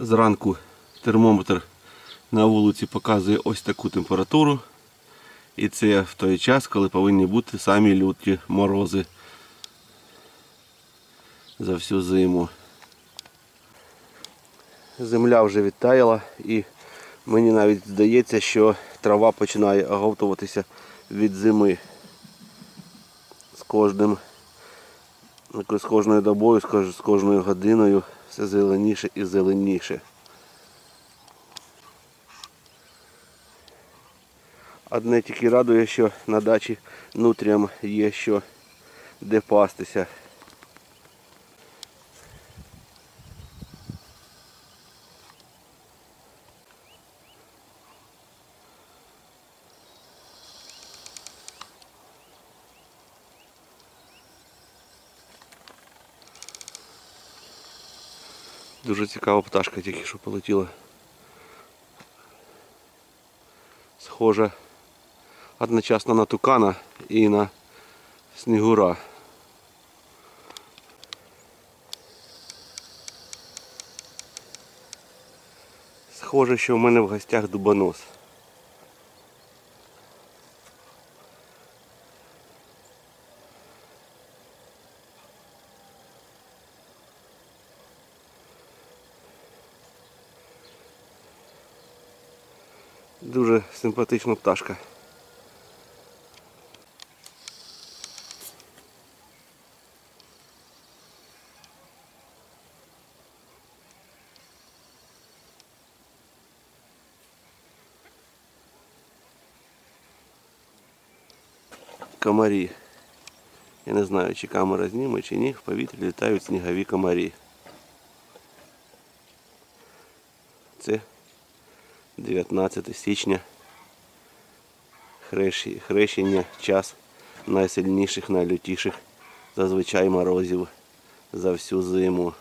Зранку термометр на вулиці показує ось таку температуру. І це в той час, коли повинні бути самі люті морози за всю зиму. Земля вже відтаяла і мені навіть здається, що трава починає оговтуватися від зими. З кожним, з кожною добою, з кожною годиною все зеленіше і зеленіше. Одне тільки радує, що на дачі нутріям є що де пастися. Цікава пташка тільки що полетіла. Схожа одночасно на тукана і на снігура. Схоже, що в мене в гостях дубонос. Дуже симпатична пташка. Комарі. Я не знаю, чи камера зніме, чи ні. В повітрі літають снігові комарі. 19 січня. Хрещення час найсильніших, найлютіших зазвичай морозів за всю зиму.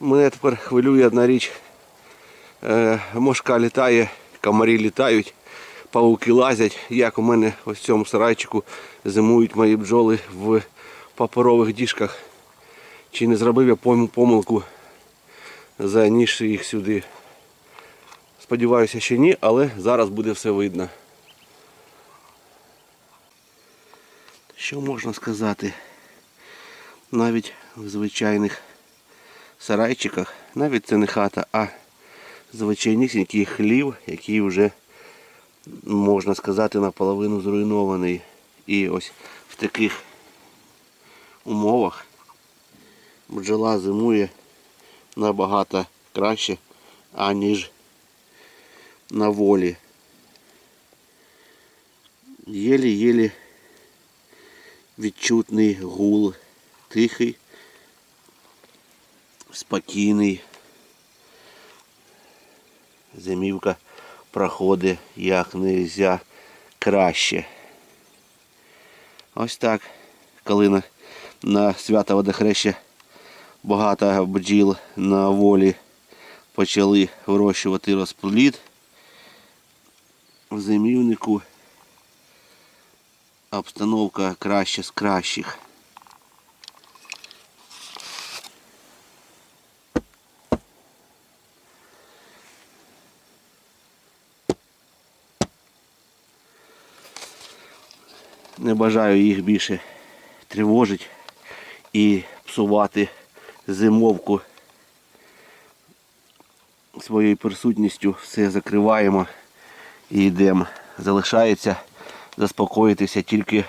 Мене тепер хвилює одна річ. Е, мошка літає, комарі літають, пауки лазять. Як у мене ось в цьому сарайчику зимують мої бджоли в паперових діжках. Чи не зробив я помилку, заніс їх сюди? Сподіваюся, що ні, але зараз буде все видно. Що можна сказати? Навіть в звичайних сарайчиках, навіть це не хата, а звичайнісінький хлів, який вже, можна сказати, наполовину зруйнований. І ось в таких умовах бджола зимує набагато краще, аніж на волі. Єлі-єлі відчутний гул, тихий, спокійний. Зимівка проходить як нельзя краще. Ось так. Коли на, на свято водохреща багато бджіл на волі почали вирощувати розплід в зимівнику обстановка краще з кращих. Не бажаю їх більше тривожити і псувати зимовку своєю присутністю. Все закриваємо і йдемо. Залишається заспокоїтися тільки,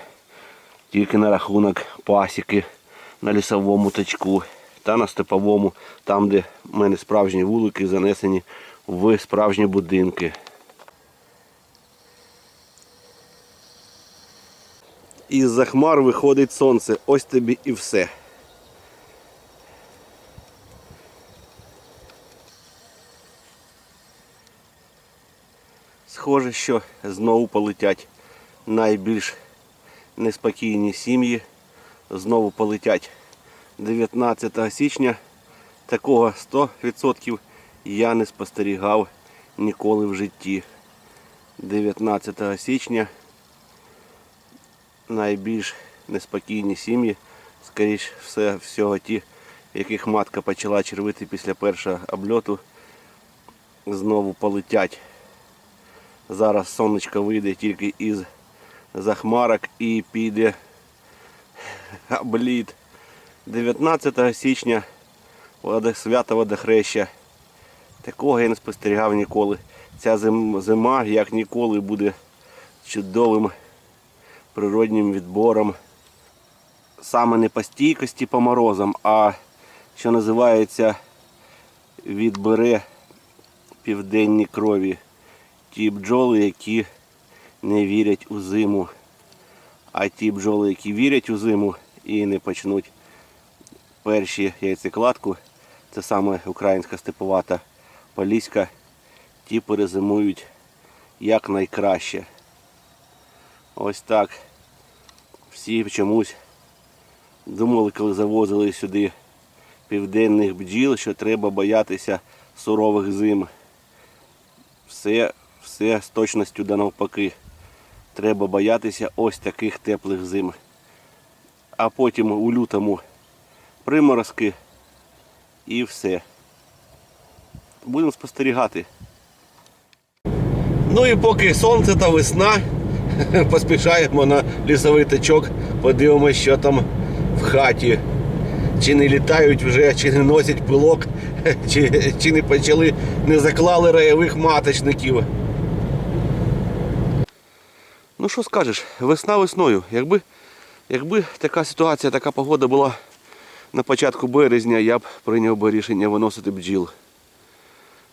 тільки на рахунок пасіки на лісовому точку та на степовому, там, де в мене справжні вулики занесені в справжні будинки. Із-за хмар виходить сонце. Ось тобі і все. Схоже, що знову полетять найбільш неспокійні сім'ї. Знову полетять 19 січня. Такого 100% я не спостерігав ніколи в житті. 19 січня найбільш неспокійні сім'ї, скоріш все, всього ті, яких матка почала червити після першого обльоту, знову полетять. Зараз сонечко вийде тільки із захмарок і піде обліт. 19 січня свято водохреща. Такого я не спостерігав ніколи. Ця зима, як ніколи, буде чудовим природнім відбором. Саме не по стійкості по морозам, а що називається відбере південні крові. Ті бджоли, які не вірять у зиму. А ті бджоли, які вірять у зиму і не почнуть перші яйцекладку, це саме українська степовата поліська, ті перезимують якнайкраще. Ось так. Всі чомусь думали, коли завозили сюди південних бджіл, що треба боятися сурових зим. Все, все з точністю да навпаки. Треба боятися ось таких теплих зим. А потім у лютому приморозки і все. Будемо спостерігати. Ну і поки сонце та весна, поспішаємо на лісовий тачок, подивимось, що там в хаті. Чи не літають вже, чи не носять пилок, чи, чи не почали, не заклали раєвих маточників. Ну що скажеш, весна весною. Якби, якби така ситуація, така погода була на початку березня, я б прийняв би рішення виносити бджіл.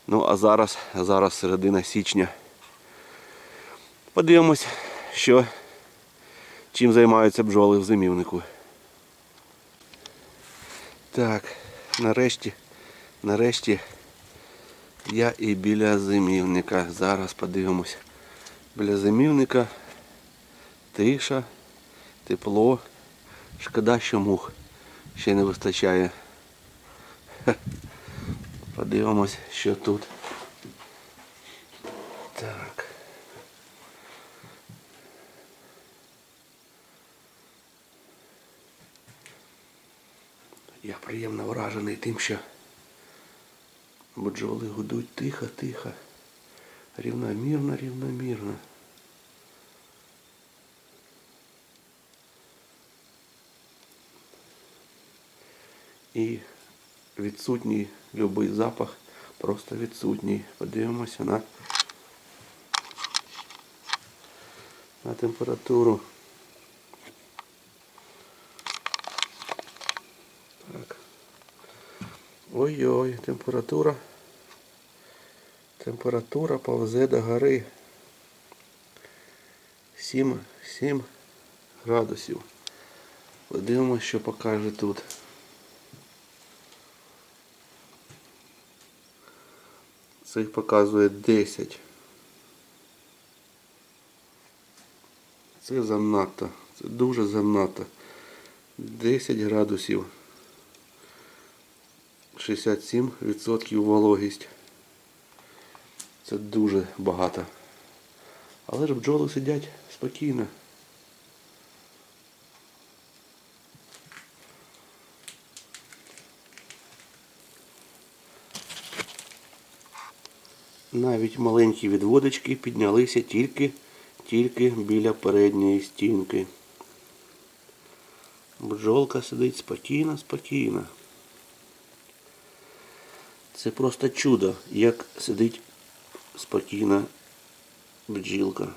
Ну а зараз, зараз середина січня. Подивимось, що чим займаються бджоли в зимівнику. Так, нарешті, нарешті я і біля зимівника. Зараз подивимось. Біля зимівника тиша, тепло. Шкода, що мух ще не вистачає. Подивимось, що тут. Так. Я приємно вражений тим, що бджоли гудуть тихо-тихо. Рівномірно, рівномірно. І відсутній любий запах, просто відсутній. Подивимося на, на температуру. Ой-ой, температура. Температура повзе до гори. 7, 7 градусів. Подивимося, що покаже тут. Це показує 10. Це занадто. Це дуже занадто. 10 градусів. 67% вологість. Це дуже багато. Але ж бджоли сидять спокійно. Навіть маленькі відводочки піднялися тільки, тільки біля передньої стінки. Бджолка сидить спокійно, спокійно. Це просто чудо, як сидить спокійно бджілка.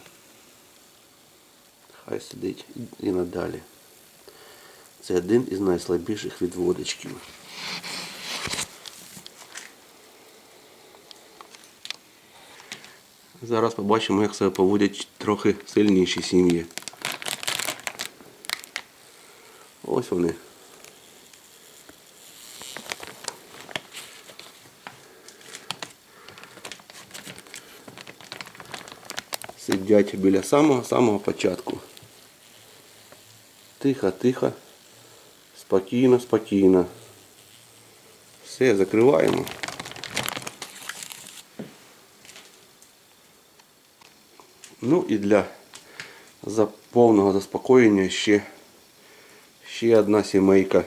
Хай сидить і надалі. Це один із найслабіших відводочків. Зараз побачимо, як себе поводять трохи сильніші сім'ї. Ось вони. Сидять біля самого-самого початку. Тихо, тихо. Спокійно, спокійно. Все, закриваємо. Ну і для повного заспокоєння ще ще одна сімейка.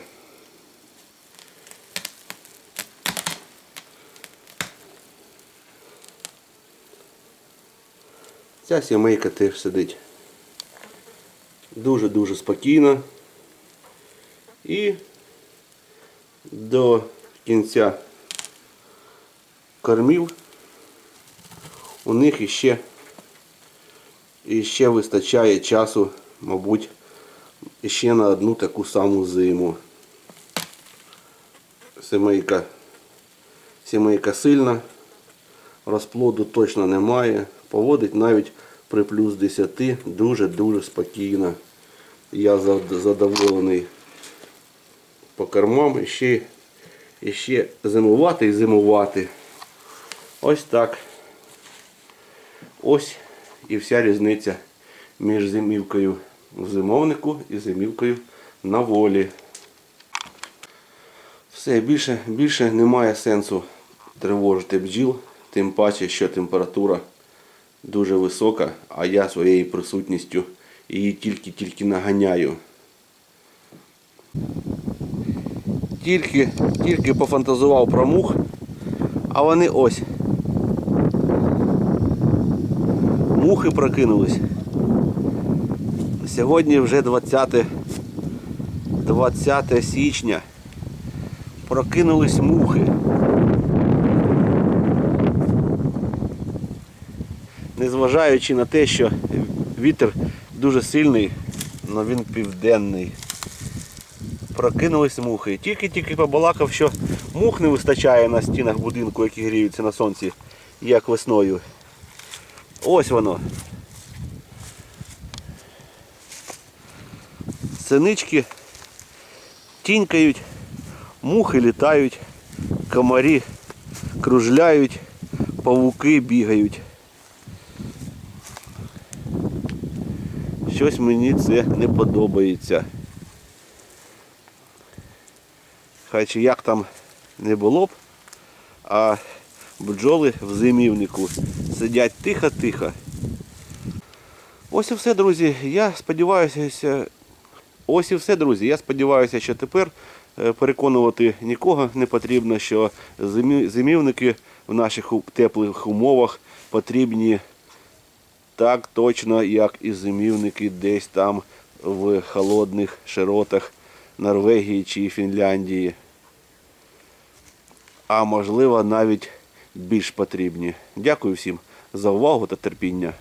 Ця сімейка теж сидить дуже-дуже спокійно і до кінця кормів у них іще іще вистачає часу, мабуть, іще на одну таку саму зиму. Сімейка, сімейка сильна, розплоду точно немає. Поводить навіть при плюс 10 дуже-дуже спокійно. Я задоволений по кормам ще, ще зимувати і зимувати. Ось так. Ось і вся різниця між зимівкою в зимовнику і зимівкою на волі. Все, більше, більше немає сенсу тривожити бджіл, тим паче, що температура дуже висока, а я своєю присутністю її тільки-тільки наганяю. Тільки, тільки пофантазував про мух, а вони ось. Мухи прокинулись. Сьогодні вже 20, 20 січня. Прокинулись мухи. Незважаючи на те, що вітер дуже сильний, але він південний. Прокинулись мухи. Тільки-тільки побалакав, що мух не вистачає на стінах будинку, які гріються на сонці, як весною. Ось воно. Синички тінькають, мухи літають, комарі кружляють, павуки бігають. Щось мені це не подобається. Хай чи як там не було б, а бджоли в зимівнику сидять тихо-тихо. Ось і все, друзі. Я сподіваюся, ось і все, друзі. Я сподіваюся, що тепер е, переконувати нікого не потрібно, що зимівники в наших теплих умовах потрібні так точно, як і зимівники десь там в холодних широтах Норвегії чи Фінляндії. А можливо навіть більш потрібні. Дякую всім за увагу та терпіння.